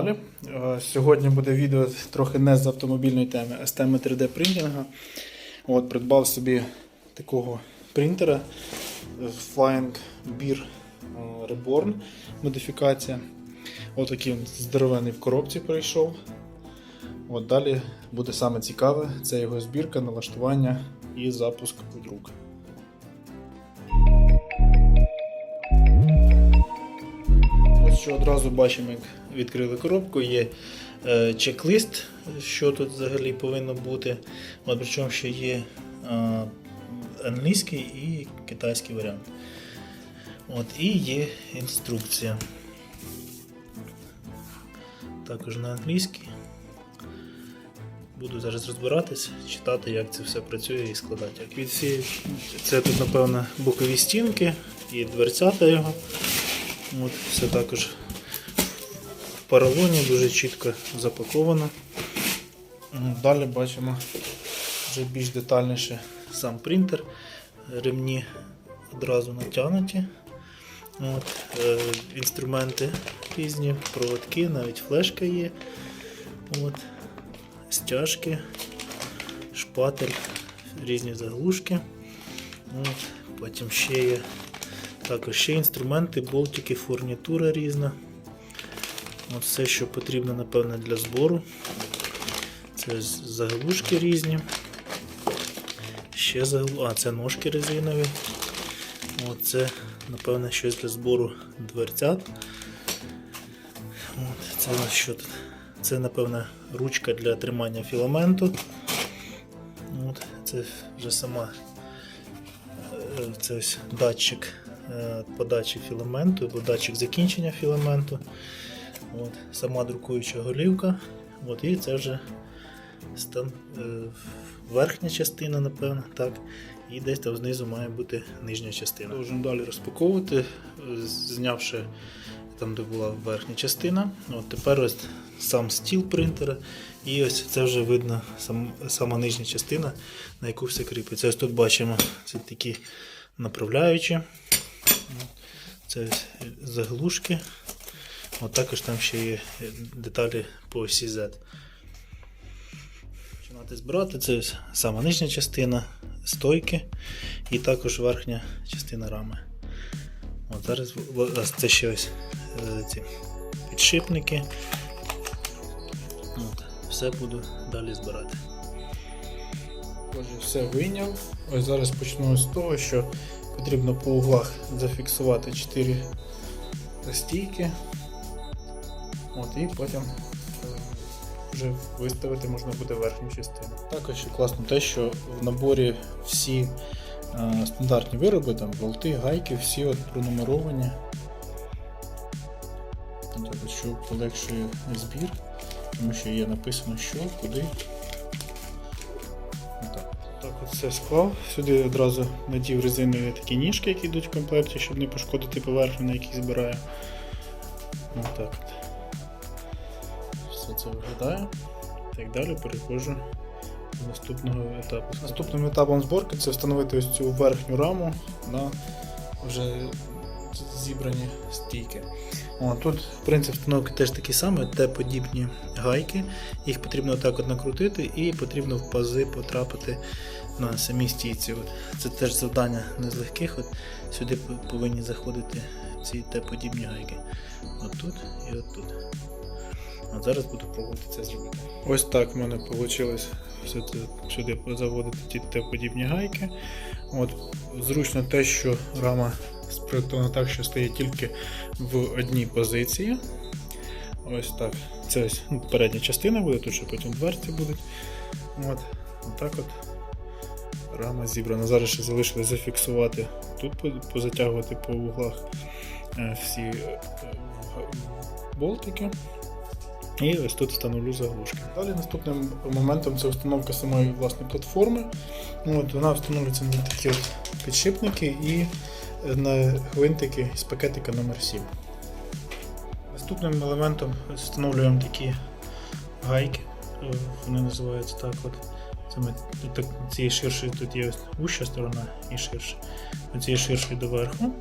каналі. Е, Сьогодні буде відео трохи не з автомобільної теми, а з теми 3D принтинга. От, придбав собі такого принтера Flying Beer е, Reborn модифікація. От такий здоровений в коробці прийшов. От далі буде саме цікаве, це його збірка, налаштування і запуск у друк. Що одразу бачимо, як відкрили коробку, є е, чек-лист, що тут взагалі повинно бути. От, причому ще є е, англійський і китайський варіант. От, і є інструкція. Також на англійській. Буду зараз розбиратись, читати, як це все працює і складати. Як від всі... Це тут, напевно, бокові стінки і дверцята його. От, все також в поролоні дуже чітко запаковано. Далі бачимо вже більш детальніше сам принтер. Ремні одразу натягнуті. От, е, інструменти різні, проводки, навіть флешка є. От, стяжки, шпатель, різні заглушки. От, потім ще є також ще інструменти, болтики, фурнітура різна. От все, що потрібно, напевно, для збору. Це заглушки різні. Ще заглу... А, це ножки резинові. От це, напевно, щось для збору дверцят. От, це що тут? Це, напевно, ручка для тримання філаменту. От, це вже сама е, це ось датчик подачі філаменту або датчик закінчення філаменту. От, сама друкуюча голівка. От, і це вже стан, е, верхня частина, напевно, так. І десь там знизу має бути нижня частина. Можемо далі розпаковувати, е, знявши там, де була верхня частина. От тепер ось сам стіл принтера. І ось це вже видно сам, сама нижня частина, на яку все кріпиться. Ось тут бачимо це такі направляючі. Це заглушки. От також там ще є деталі по осі Z. Починати збирати це сама нижня частина, стойки і також верхня частина рами. От зараз це ще ось е, ці підшипники. От, все буду далі збирати. Отже, все вийняв. Ось зараз почну з того, що потрібно по углах зафіксувати 4 стійки. От, і потім е, вже виставити можна буде верхню частину. Також класно те, що в наборі всі е, стандартні вироби, там болти, гайки, всі от пронумеровані. От, що полегшує збір, тому що є написано що, куди. Так все склав. Сюди одразу надів резинові такі ніжки, які йдуть в комплекті, щоб не пошкодити поверхню, на якій збираю. Отак от. Все це виглядає. Так далі переходжу до наступного етапу. Наступним етапом зборки це встановити ось цю верхню раму на вже зібрані стійки. О, тут принцип встановки теж такий самий, те подібні гайки. Їх потрібно так от накрутити і потрібно в пази потрапити на самі стійці. От. Це теж завдання не з легких. От сюди повинні заходити ці те подібні гайки. От і от. От зараз буду пробувати це зробити. Ось так в мене вийшло сюди заводити ті те подібні гайки. От, зручно те, що рама спроєктована так, що стоїть тільки в одній позиції. Ось так. Це ось ну, передня частина буде, тут ще потім дверці будуть. От, Отак от рама зібрана. Зараз ще залишилось зафіксувати, тут позатягувати по вуглах е, всі е, болтики. І ось тут встановлю заглушки. Далі наступним моментом це встановка самої власної платформи. Ну, От, вона встановлюється на такі от підшипники і на гвинтики з пакетика номер 7 Наступним елементом встановлюємо такі гайки. е, Вони називаються так. от. Тут так, цієї ширшої тут є вуща сторона і ширша. Цієї ширшої доверху.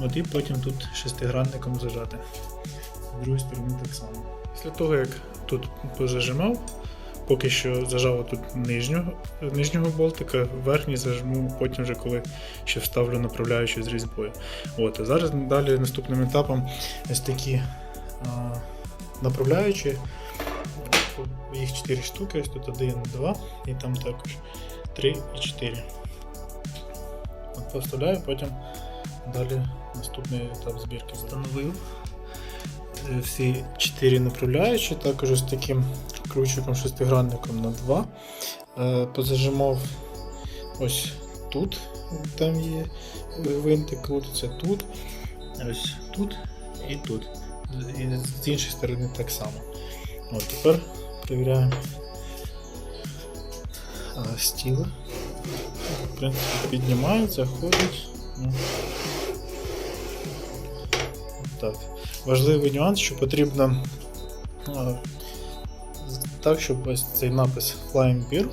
От, і потім тут шестигранником зажати. З другої сторони так само. Після того, як тут позажимав, поки що зажав тут нижнього, нижнього болтика, верхній зажму потім вже коли ще вставлю направляючий з різьбою. От, а зараз далі наступним етапом ось такі а, направляючі. Їх 4 штуки, ось тут 1, 2 і там також 3 і 4. От поставляю, потім далі наступний етап збірки встановив. Е, Всі 4 направляючі, також з таким ключиком шестигранником на 2. Е, Позажимав ось тут, там є винтик, крутиться тут, ось тут і тут. І з іншої сторони так само. От тепер перевіряємо стіл. В принципі, піднімається, ходить. Ну. Так. Важливий нюанс, що потрібно а, так, щоб ось цей напис Flying Beer,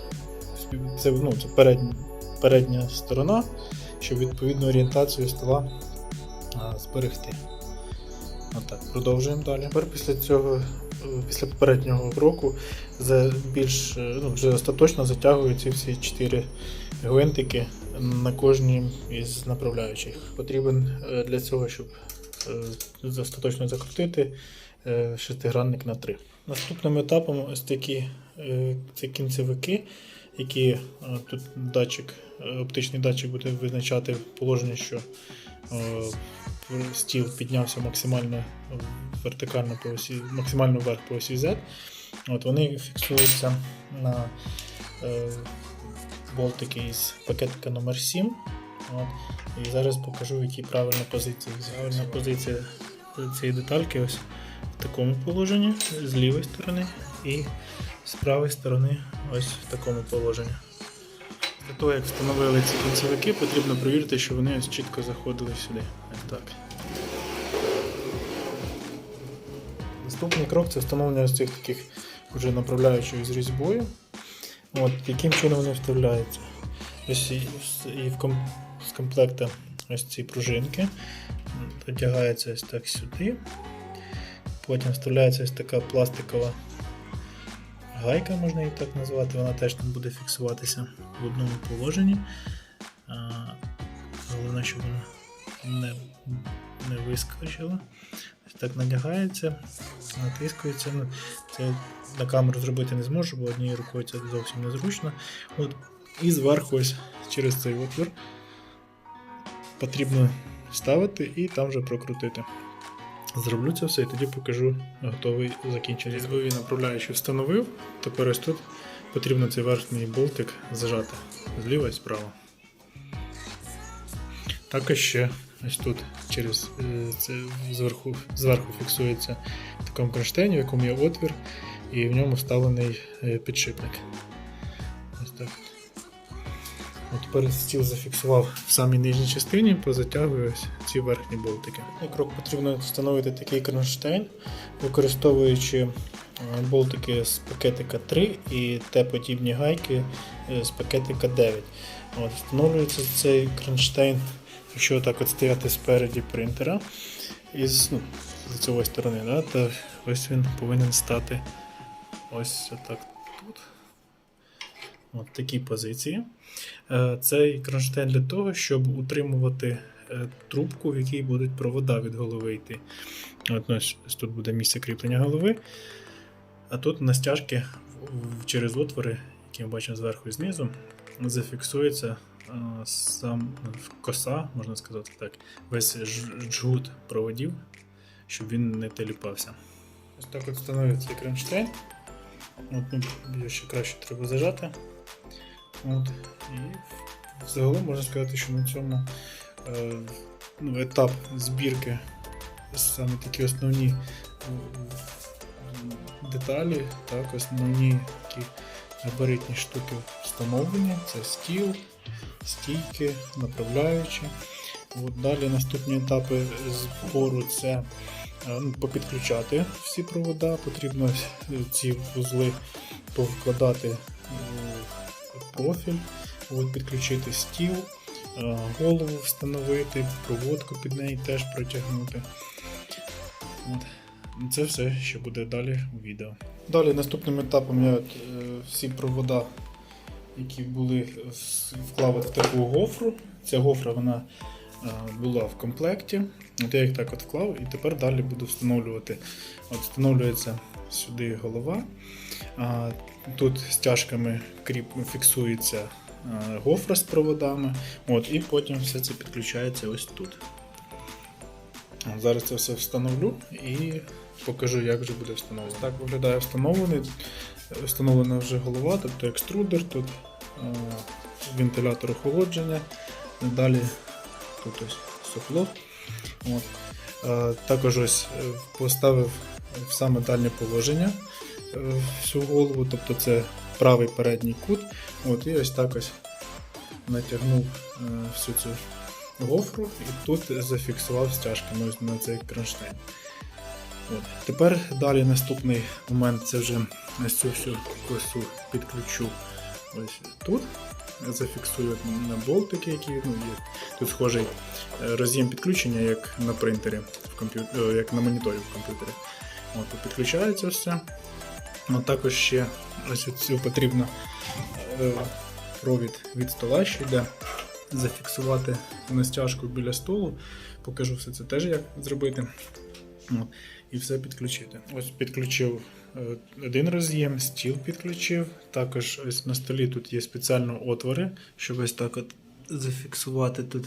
це, ну, це передня, передня сторона, щоб відповідну орієнтацію стола а, зберегти. Отак, продовжуємо далі. Тепер після цього, після попереднього кроку, за більш е, ну, вже остаточно затягую ці всі чотири гвинтики на кожній із направляючих. Потрібен е, для цього, щоб е, остаточно закрутити шестигранник на 3. Наступним етапом ось такі це кінцевики, які тут датчик, оптичний датчик буде визначати положення, що стіл піднявся максимально вертикально по осі, максимально вверх по осі Z. От Вони фіксуються на е, болтики із пакетика номер 7 От. І зараз покажу, в якій правильна позиція. Правильна позиція цієї детальки ось в такому положенні, з лівої сторони, і з правої сторони ось в такому положенні. Для того, як встановили ці кінцевики, потрібно перевірити, що вони ось чітко заходили сюди. Так. Наступний крок це встановлення ось цих таких вже направляючих з різьбою. От, яким чином вони вставляються? Ось і, і в ком, з комплекта ось ці пружинки. Одягається ось так сюди. Потім вставляється ось така пластикова гайка, можна її так назвати, вона теж там буде фіксуватися в одному положенні. Головне, щоб вона не, не вискочила. Так надягається, натискується. Ну, Це на камеру зробити не зможу, бо однією рукою це зовсім незручно. От. І зверху ось через цей отвір потрібно вставити і там вже прокрутити. Зроблю це все і тоді покажу готовий закінчений. Різьбові направляючі встановив. Тепер ось тут потрібно цей верхній болтик зажати зліва і справа. Також ще ось тут через е, це зверху, зверху фіксується в такому кронштейні, в якому є отвір, і в ньому вставлений е, підшипник. Ось так. Тепер стіл зафіксував в самій нижній частині, позатягую ці верхні болтики. І крок потрібно встановити такий кронштейн, використовуючи е, болтики з пакетика 3 і Т-подібні гайки е, з пакетика 9. От, Встановлюється цей кронштейн, якщо так от стояти спереді принтера із ну, лицевої сторони, да, то ось він повинен стати ось отак тут. От такі позиції. Е, Цей кронштейн для того, щоб утримувати е, трубку, в якій будуть провода від голови йти. От ось, ось тут буде місце кріплення голови. А тут на стяжки через отвори, які ми бачимо зверху і знизу, зафіксується е, сам ну, коса, можна сказати так, весь ж- джгут проводів, щоб він не теліпався. Ось так от встановив цей кронштейн. От, ну, ще краще треба зажати. От. І загалом можна сказати, що на цьому е, ну, етап збірки саме такі основні е, деталі, так, основні такі габаритні штуки встановлені. Це стіл, стійки, направляючі. От далі наступні етапи збору це е, ну, попідключати всі провода, потрібно е, ці вузли повкладати профіль, от, підключити стіл, е, голову встановити, проводку під неї теж протягнути. От. Це все, що буде далі у відео. Далі наступним етапом я е, всі провода, які були с- вклав в таку гофру. Ця гофра вона е, була в комплекті. От я їх так от вклав і тепер далі буду встановлювати. От встановлюється сюди голова. Тут стяжками кріп фіксується гофра з проводами. От, і потім все це підключається ось тут. Зараз це все встановлю і покажу, як вже буде встановлено. Так виглядає встановлений. Встановлена вже голова, тобто екструдер, тут вентилятор охолодження. Далі тут ось сопло. От. Також ось е, поставив в саме дальнє положення е, всю голову, тобто це правий передній кут. От, і ось так ось натягнув е, всю цю гофру і тут зафіксував стяжками ось на цей кронштейн. От. Тепер далі наступний момент це вже ось цю всю косу підключу ось тут. Зафіксую на болтики, які ну, є. Тут схожий е, роз'єм підключення, як на принтері, в комп'ю... е, як на моніторі в комп'ютері. От, підключається все. От також ще ось цю потрібно е, провід від стола, що йде зафіксувати на стяжку біля столу. Покажу все це теж, як зробити. От, і все підключити. Ось підключив е, один роз'єм, стіл підключив. Також ось на столі тут є спеціально отвори, щоб ось так от зафіксувати тут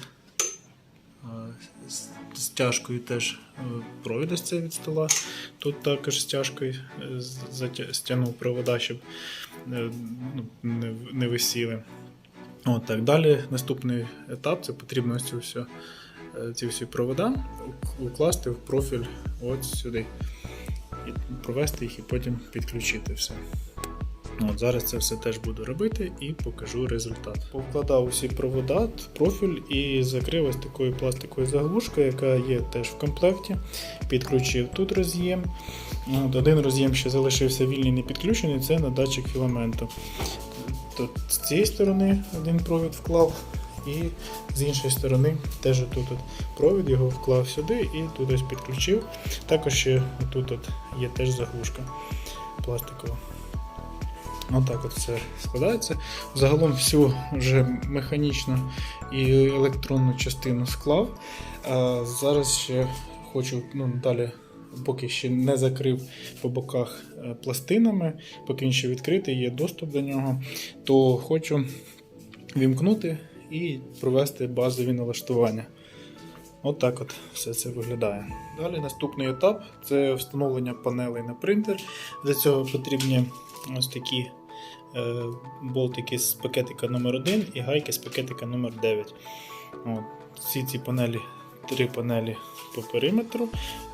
стяжкою теж е, провід від стола. Тут також е, з- затя- стягнув провода, щоб е, ну, не, висіли. От так. Далі наступний етап це потрібно ось цю е, ці всі провода укласти в профіль от сюди. І провести їх і потім підключити все. От Зараз це все теж буду робити і покажу результат. Повкладав усі провода профіль і закрив ось такою пластиковою заглушкою, яка є теж в комплекті. Підключив тут роз'єм. От Один роз'єм ще залишився вільний не підключений, це на датчик філаменту. Тут з цієї сторони один провід вклав, і з іншої сторони теж тут провід його вклав сюди і ось підключив. Також ще тут є теж заглушка пластикова. Отак от все складається. Загалом всю вже механічну і електронну частину склав. А зараз ще хочу ну, далі, поки ще не закрив по боках е, пластинами, поки він ще відкритий, є доступ до нього, то хочу вімкнути і провести базові налаштування. От так от все це виглядає. Далі наступний етап це встановлення панелей на принтер. Для цього потрібні ось такі е, болтики з пакетика номер 1 і гайки з пакетика номер 9 От. Всі ці панелі, три панелі по периметру,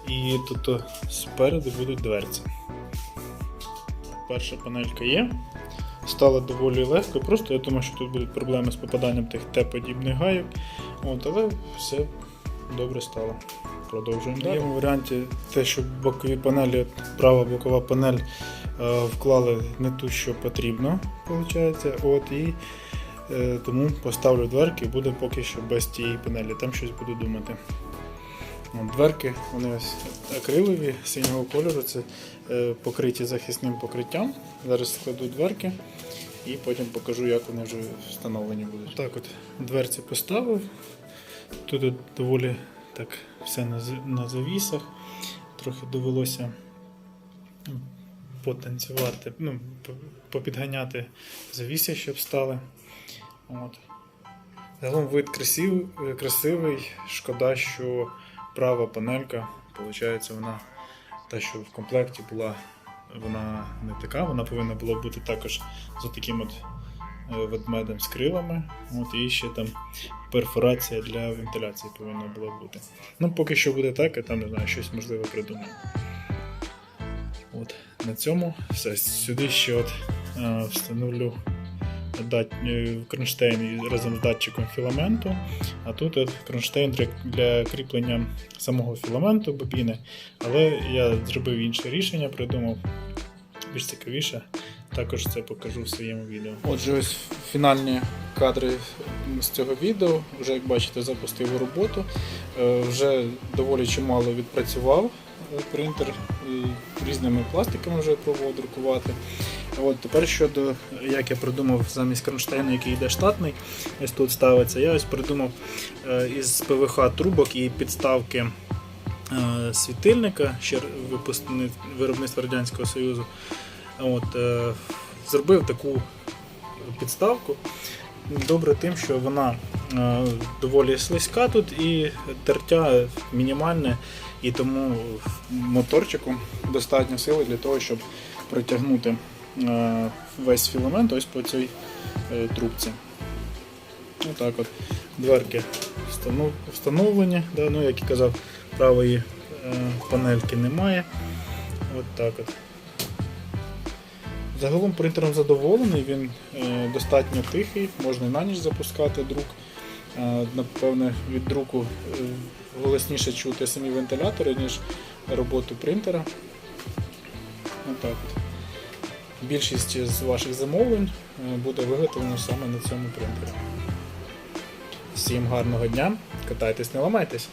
і тут спереду будуть дверці. Перша панелька є. Стало доволі легко, просто я думаю, що тут будуть проблеми з попаданням тих Т-подібних гайок. От, але все добре стало. Продовжуємо. В моєму варіанті те, що бокові панелі, права бокова панель е, вклали не ту, що потрібно, виходить. От, і е, тому поставлю дверки і буде поки що без тієї панелі. Там щось буду думати. От, дверки, вони ось акрилові синього кольору, це е, покриті захисним покриттям. Зараз складу дверки і потім покажу, як вони вже встановлені будуть. Так от дверці поставив. Тут от доволі так все на, завісах. Трохи довелося потанцювати, ну, попідганяти завіси, щоб стали. От. Загалом вид красив, красивий. Шкода, що права панелька, виходить, вона та, що в комплекті була, вона не така, вона повинна була бути також з таким от е, ведмедем з крилами. От, і ще там перфорація для вентиляції повинна була бути. Ну, поки що буде так, а там не знаю, щось можливо придумаю. От, на цьому все. Сюди ще от е, встановлю дат... е, кронштейн разом з датчиком філаменту. А тут от кронштейн для, кріплення самого філаменту бобіни. Але я зробив інше рішення, придумав більш цікавіше. Також це покажу в своєму відео. Отже, ось фінальні кадри з цього відео. Вже як бачите, запустив роботу. Е, Вже доволі чимало відпрацював. Е, принтер різними пластиками вже пробував друкувати. От тепер щодо як я придумав замість кронштейну, який йде штатний, ось тут ставиться. Я ось придумав е, із ПВХ трубок і підставки е, світильника, ще виробництва Радянського Союзу. От, е, зробив таку підставку. Добре тим, що вона е, доволі слизька тут і тертя мінімальне, і тому моторчику достатньо сили для того, щоб протягнути е, весь філамент ось по цій е, трубці. Отак от. Дверки встановлені, ну, як і казав, правої е, панельки немає. От от. Загалом принтером задоволений, він достатньо тихий, можна і на ніч запускати друк. Напевне, від друку голосніше чути самі вентилятори, ніж роботу принтера. Отак. от. Більшість з ваших замовлень е, буде виготовлено саме на цьому принтері. Всім гарного дня, катайтесь, не ламайтесь!